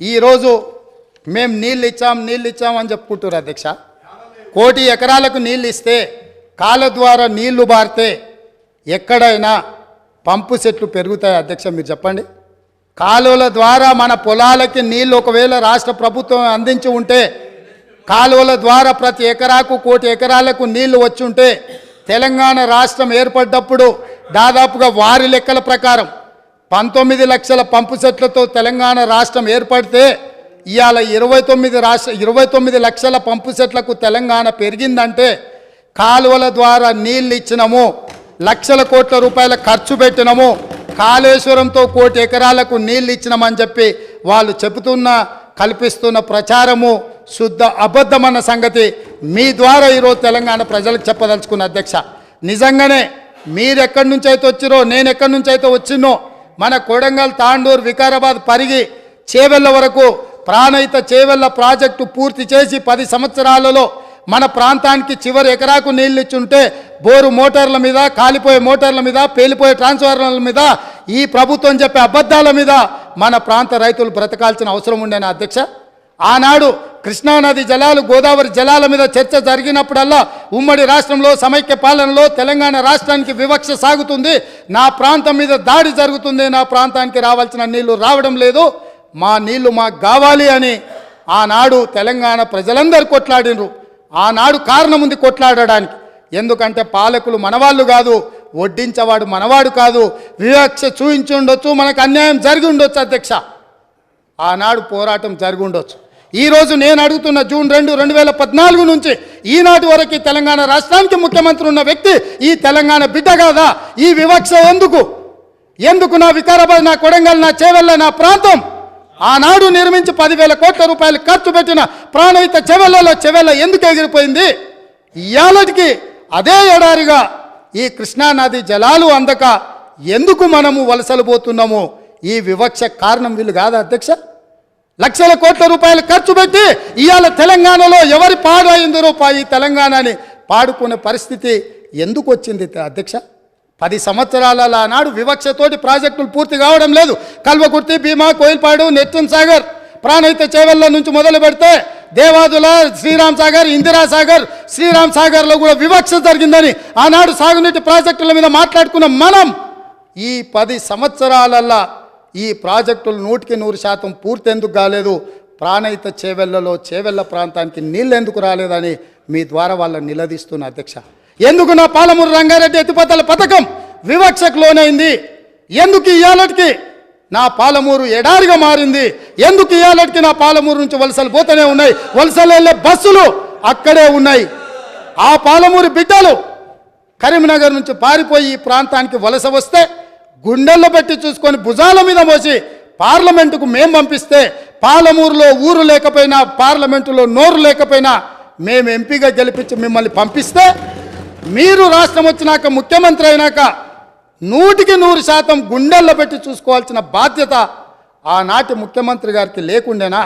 ఈరోజు మేము నీళ్ళు ఇచ్చాం నీళ్ళు ఇచ్చాం అని చెప్పుకుంటారు అధ్యక్ష. కోటి ఎకరాలకు నీళ్ళు ఇస్తే కాళ్ళ ద్వారా నీళ్ళు బారితే ఎక్కడైనా పంపు సెట్లు పెరుగుతాయి అధ్యక్ష మీరు చెప్పండి? కాలువల ద్వారా మన పొలాలకి నీళ్ళు ఒకవేళ రాష్ట్ర ప్రభుత్వం అందించి ఉంటే కాలువల ద్వారా ప్రతి ఎకరాకు కోటి ఎకరాలకు నీళ్ళు వచ్చి ఉంటే తెలంగాణ రాష్ట్రం ఏర్పడ్డప్పుడు దాదాపుగా వారి లెక్కల ప్రకారం పంతొమ్మిది లక్షల పంపు సెట్లతో తెలంగాణ రాష్ట్రం ఏర్పడితే ఇవాళ ఇరవై తొమ్మిది రాష్ట్ర ఇరవై తొమ్మిది లక్షల పంపు సెట్లకు తెలంగాణ పెరిగిందంటే కాలువల ద్వారా నీళ్ళు ఇచ్చినము లక్షల కోట్ల రూపాయల ఖర్చు పెట్టినము కాళేశ్వరంతో కోటి ఎకరాలకు నీళ్ళు ఇచ్చినామని చెప్పి వాళ్ళు చెబుతున్న కల్పిస్తున్న ప్రచారము శుద్ధ అబద్ధమన్న సంగతి మీ ద్వారా ఈరోజు తెలంగాణ ప్రజలకు చెప్పదలుచుకున్న అధ్యక్ష. నిజంగానే మీరెక్కడి నుంచి అయితే వచ్చిరో నేను ఎక్కడి నుంచి అయితే వచ్చినో మన కొడంగల్ తాండూరు వికారాబాద్ పరిగి చేవెళ్ళ వరకు ప్రాణహిత చేవెళ్ళ ప్రాజెక్టు పూర్తి చేసి పది సంవత్సరాలలో మన ప్రాంతానికి చివరి ఎకరాకు నీళ్ళు ఇచ్చుంటే బోరు మోటార్ల మీద కాలిపోయే మోటార్ల మీద పేలిపోయే ట్రాన్స్ఫార్మర్ల మీద ఈ ప్రభుత్వం చెప్పే అబద్ధాల మీద మన ప్రాంత రైతులు బ్రతకాల్సిన అవసరం ఉండేనా అధ్యక్ష. ఆనాడు కృష్ణానది జలాలు గోదావరి జలాల మీద చర్చ జరిగినప్పుడల్లా ఉమ్మడి రాష్ట్రంలో సమైక్య పాలనలో తెలంగాణ రాష్ట్రానికి వివక్ష సాగుతుంది. నా ప్రాంతం మీద దాడి జరుగుతుంది. నా ప్రాంతానికి రావాల్సిన నీళ్ళు రావడం లేదు. మా నీళ్ళు మాకు కావాలి అని ఆనాడు తెలంగాణ ప్రజలందరూ కొట్లాడినరు. ఆనాడు కారణం ఉంది కొట్లాడడానికి. ఎందుకంటే పాలకులు మనవాళ్ళు కాదు వడ్డించేవాడు మనవాడు కాదు. వివక్ష చూయించి ఉండొచ్చు మనకు అన్యాయం జరిగి ఉండొచ్చు అధ్యక్ష. ఆనాడు పోరాటం జరిగి ఉండొచ్చు. ఈరోజు నేను అడుగుతున్న జూన్ రెండు రెండు వేల పద్నాలుగు నుంచి ఈనాటి వరకు తెలంగాణ రాష్ట్రానికి ముఖ్యమంత్రి ఉన్న వ్యక్తి ఈ తెలంగాణ బిడ్డ కాదా? ఈ వివక్ష ఎందుకు? ఎందుకు నా వికారాబాద్ నా కొడంగల్ నా చేవెళ్ళ నా ప్రాంతం? ఆనాడు నిర్మించి పదివేల కోట్ల రూపాయలు ఖర్చు పెట్టిన ప్రాణహిత చెవెళ్ళలో చెవెళ్ళ ఎందుకు ఎగిరిపోయింది? ఇయాలటికి అదే ఎడారిగా ఈ కృష్ణానది జలాలు అందక ఎందుకు మనము వలసలు పోతున్నాము? ఈ వివక్ష కారణం వీళ్ళు కాదా అధ్యక్ష? లక్షల కోట్ల రూపాయలు ఖర్చు పెట్టి ఇవాళ తెలంగాణలో ఎవరి పాడు అయింది రూపాయి తెలంగాణని పాడుకునే పరిస్థితి ఎందుకు వచ్చింది అధ్యక్ష? పది సంవత్సరాల నాడు వివక్షతోటి ప్రాజెక్టులు పూర్తి కావడం లేదు. కల్వకుర్తి భీమా కోయిల్పాడు నెట్టన్ సాగర్ ప్రాణహిత చేవెళ్ళ నుంచి మొదలు పెడితే దేవాదుల శ్రీరామ్ సాగర్ ఇందిరా సాగర్ శ్రీరామ్ సాగర్లో కూడా వివక్ష జరిగిందని ఆనాడు సాగునీటి ప్రాజెక్టుల మీద మాట్లాడుకున్న మనం ఈ పది సంవత్సరాలల్లా ఈ ప్రాజెక్టులు నూటికి నూరు శాతం పూర్తి ఎందుకు కాలేదు. ప్రాణహిత చేవెళ్ళలో చేవెళ్ళ ప్రాంతానికి నీళ్ళు ఎందుకు రాలేదని మీ ద్వారా వాళ్ళని నిలదీస్తున్న అధ్యక్ష. ఎందుకు నా పాలమూరు రంగారెడ్డి ఎత్తిపోతల పథకం వివక్షకు లోనైంది? ఎందుకు ఇవాళకి నా పాలమూరు ఎడారిగా మారింది? ఎందుకు ఇవాళకి నా పాలమూరు నుంచి వలసలు పోతూనే ఉన్నాయి? వలసలు వెళ్ళే బస్సులు అక్కడే ఉన్నాయి. ఆ పాలమూరు బిడ్డలు కరీంనగర్ నుంచి పారిపోయి ఈ ప్రాంతానికి వలస వస్తే గుండెల్లో పెట్టి చూసుకొని భుజాల మీద మోసి పార్లమెంటుకు మేం పంపిస్తే పాలమూరులో ఊరు లేకపోయినా పార్లమెంటులో నోరు లేకపోయినా మేము ఎంపీగా గెలిపించి మిమ్మల్ని పంపిస్తే మీరు రాష్ట్రం వచ్చినాక ముఖ్యమంత్రి అయినాక నూటికి నూరు శాతం గుండెల్లో పెట్టి చూసుకోవాల్సిన బాధ్యత ఆనాటి ముఖ్యమంత్రి గారికి లేకుండేనా?